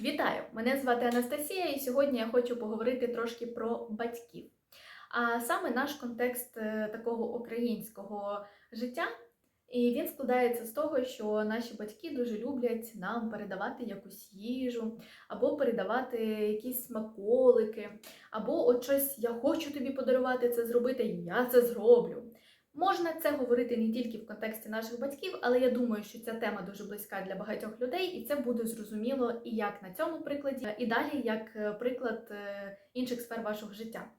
Вітаю! Мене звати Анастасія, і сьогодні я хочу поговорити трошки про батьків. А саме наш контекст е, такого українського життя. І він складається з того, що наші батьки дуже люблять нам передавати якусь їжу, або передавати якісь смаколики, або от щось я хочу тобі подарувати це зробити, я це зроблю. Можна це говорити не тільки в контексті наших батьків, але я думаю, що ця тема дуже близька для багатьох людей, і це буде зрозуміло і як на цьому прикладі, і далі як е, приклад е, інших сфер вашого життя.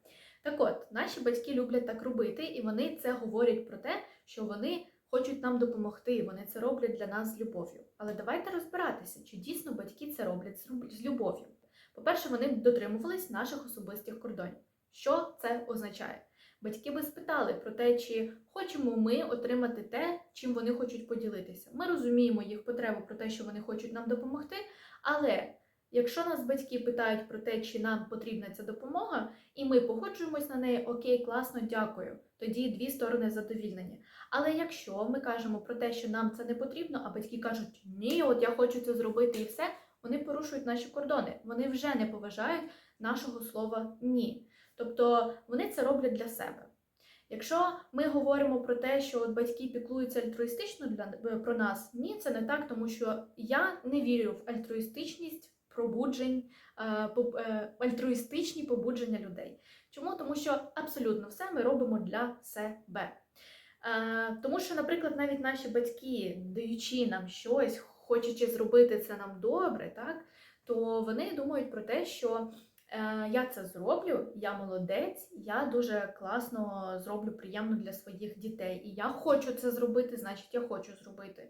Так от, наші батьки люблять так робити, і вони це говорять про те, що вони хочуть нам допомогти, вони це роблять для нас з любов'ю. Але давайте розбиратися, чи дійсно батьки це роблять з любов'ю. По-перше, вони дотримувались наших особистих кордонів. Що це означає? Батьки би спитали про те, чи хочемо ми отримати те, чим вони хочуть поділитися. Ми розуміємо їх потребу про те, що вони хочуть нам допомогти. Але якщо нас батьки питають про те, чи нам потрібна ця допомога, і ми погоджуємось на неї, окей, класно, дякую. Тоді дві сторони задовільнені. Але якщо ми кажемо про те, що нам це не потрібно, а батьки кажуть, ні, от я хочу це зробити і все, вони порушують наші кордони. Вони вже не поважають нашого слова ні. Тобто вони це роблять для себе. Якщо ми говоримо про те, що от батьки піклуються альтруїстично для про нас, ні, це не так, тому що я не вірю в альтруїстичність пробуджень, е, е, альтруїстичні побудження людей. Чому? Тому що абсолютно все ми робимо для себе. Е, Тому що, наприклад, навіть наші батьки, даючи нам щось, хочучи зробити це нам добре, так, то вони думають про те, що е, я це зроблю, я молодець, я дуже класно зроблю приємно для своїх дітей. І я хочу це зробити, значить, я хочу зробити.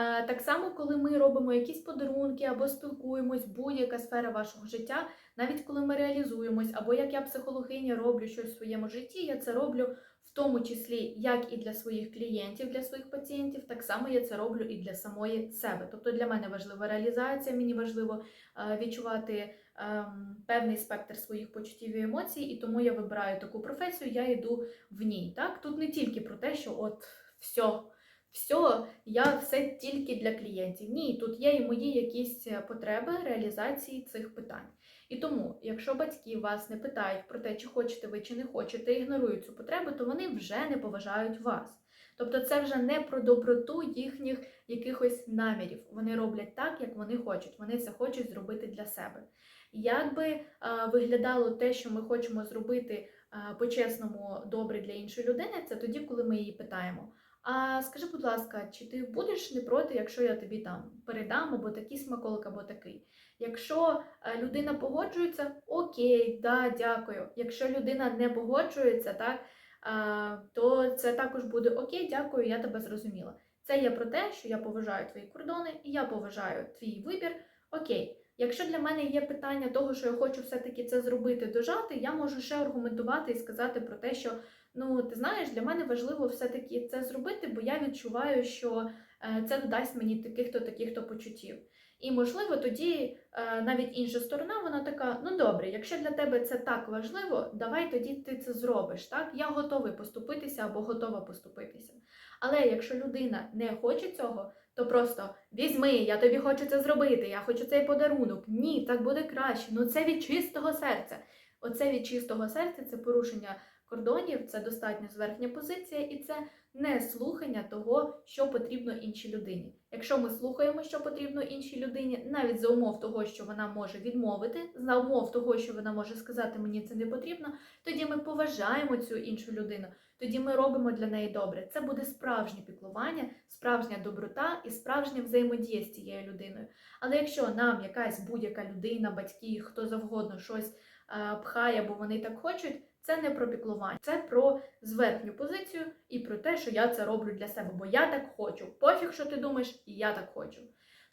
Е, Так само, коли ми робимо якісь подарунки або спілкуємось, будь-яка сфера вашого життя, навіть коли ми реалізуємось, або як я психологиня роблю щось в своєму житті, я це роблю в тому числі як і для своїх клієнтів, для своїх пацієнтів, так само я це роблю і для самої себе. Тобто для мене важлива реалізація, мені важливо е, відчувати певний спектр своїх почуттів і емоцій, і тому я вибираю таку професію, я йду в ній. Так? Тут не тільки про те, що от все. Все, я все тільки для клієнтів. Ні, тут є і мої якісь е, потреби реалізації цих питань. І тому, якщо батьки вас не питають про те, чи хочете ви, чи не хочете, ігнорують цю потребу, то вони вже не поважають вас. Тобто це вже не про доброту їхніх якихось намірів. Вони роблять так, як вони хочуть. Вони це хочуть зробити для себе. Як би е, виглядало те, що ми хочемо зробити е, по-чесному добре для іншої людини, це тоді, коли ми її питаємо. А скажи, будь ласка, чи ти будеш не проти, якщо я тобі там передам або такий смаколик, або такий? Якщо е, людина погоджується, окей, да, дякую. Якщо людина не погоджується, так, то це також буде окей, дякую, я тебе зрозуміла. Це є про те, що я поважаю твої кордони і я поважаю твій вибір. Окей. Якщо для мене є питання того, що я хочу все-таки це зробити, дожати, я можу ще аргументувати і сказати про те, що ну ти знаєш, для мене важливо все-таки це зробити, бо я відчуваю, що е, це додасть мені таких-то таких-то почуттів. І можливо, тоді е, навіть інша сторона, вона така: ну добре, якщо для тебе це так важливо, давай тоді ти це зробиш. Так, я готовий поступитися або готова поступитися. Але якщо людина не хоче цього, то просто візьми, я тобі хочу це зробити, я хочу цей подарунок. Ні, так буде краще. Ну це від чистого серця. Оце від чистого серця це порушення кордонів, це достатньо зверхня позиція, і це не слухання того, що потрібно іншій людині. Якщо ми слухаємо, що потрібно іншій людині, навіть за умов того, що вона може відмовити, за умов того, що вона може сказати мені це не потрібно, тоді ми поважаємо цю іншу людину. Тоді ми робимо для неї добре. Це буде справжнє піклування, справжня доброта і справжня взаємодія з цією людиною. Але якщо нам якась будь-яка людина, батьки, хто завгодно щось е, пхає, бо вони так хочуть, це не про піклування, це про зверхню позицію і про те, що я це роблю для себе, бо я так хочу. Пофіг, що ти думаєш, і я так хочу.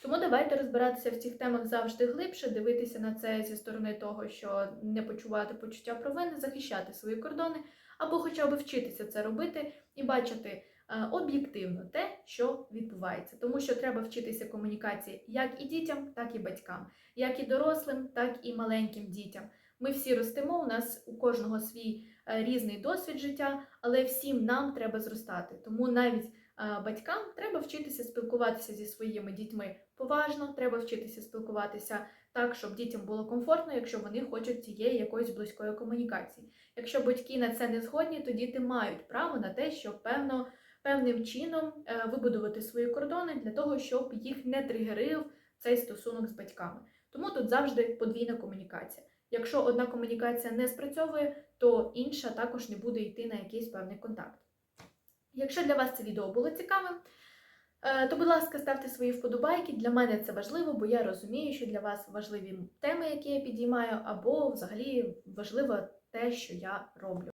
Тому давайте розбиратися в цих темах завжди глибше, дивитися на це зі сторони того, що не почувати почуття провини, захищати свої кордони, або хоча б вчитися це робити і бачити е, об'єктивно те, що відбувається. Тому що треба вчитися комунікації як і дітям, так і батькам, як і дорослим, так і маленьким дітям. Ми всі ростемо, у нас у кожного свій е, різний досвід життя, але всім нам треба зростати. Тому навіть е, батькам треба вчитися спілкуватися зі своїми дітьми поважно, треба вчитися спілкуватися так, щоб дітям було комфортно, якщо вони хочуть цієї якоїсь близької комунікації. Якщо батьки на це не згодні, то діти мають право на те, щоб певно, певним чином е, вибудувати свої кордони для того, щоб їх не тригерив цей стосунок з батьками. Тому тут завжди подвійна комунікація. Якщо одна комунікація не спрацьовує, то інша також не буде йти на якийсь певний контакт. Якщо для вас це відео було цікавим, е, то, будь ласка, ставте свої вподобайки. Для мене це важливо, бо я розумію, що для вас важливі теми, які я підіймаю, або взагалі важливо те, що я роблю.